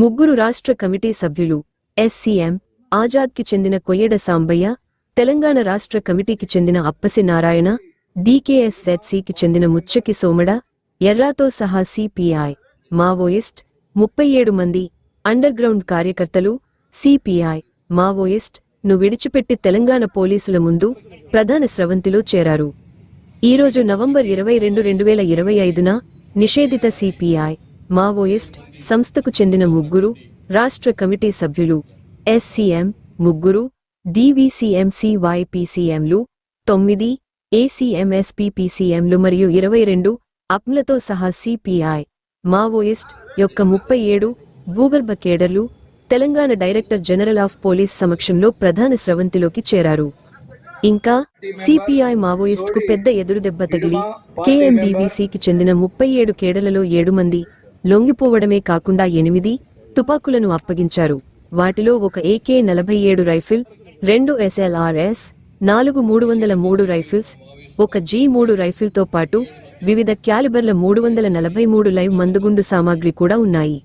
ముగ్గురు రాష్ట్ర కమిటీ సభ్యులు ఎస్సీఎం ఆజాద్కి చెందిన కొయ్యడ సాంబయ్య తెలంగాణ రాష్ట్ర కమిటీకి చెందిన అప్పసి నారాయణ డీకేఎస్ఎచ్సికి చెందిన ముచ్చకి సోమడ ఎర్రాతో సహా సిపిఐ మావోయిస్ట్ ముప్పై ఏడు మంది అండర్ గ్రౌండ్ కార్యకర్తలు సిపిఐ మావోయిస్ట్ను విడిచిపెట్టి తెలంగాణ పోలీసుల ముందు ప్రధాన స్రవంతిలో చేరారు. ఈరోజు నవంబర్ ఇరవై రెండు రెండు వేల ఇరవై ఐదున నిషేధిత సిపిఐ మావోయిస్ట్ సంస్థకు చెందిన ముగ్గురు రాష్ట్ర కమిటీ సభ్యులు ఎస్సీఎం ముగ్గురు డివిసిఎంసివైపిసిఎంలు తొమ్మిది ఏసీఎంఎస్పిపిసిఎంలు మరియు ఇరవై రెండు అప్లతో సహా సిపిఐ మావోయిస్ట్ యొక్క ముప్పై ఏడు భూగర్భ కేడర్లు Telangana director general of police సమక్షంలో ప్రధాన స్రవంతిలోకి చేరారు. ఇంకా సిపిఐ మావోయిస్ట్కు పెద్ద ఎదురుదెబ్బ తగిలి కేఎండివిసికి చెందిన ముప్పై ఏడు కేడలలో ఏడు మంది లొంగిపోవడమే కాకుండా ఎనిమిది తుపాకులను అప్పగించారు. వాటిలో ఒక ఏకే నలభై ఏడు రైఫిల్ రెండు ఎస్ఎల్ఆర్ఎస్ నాలుగు మూడు వందల మూడు రైఫిల్స్ ఒక జీ మూడు రైఫిల్తో పాటు వివిధ క్యాలిబర్ల మూడు వందల నలభై మూడు లైవ్ మందుగుండు సామాగ్రి కూడా ఉన్నాయి.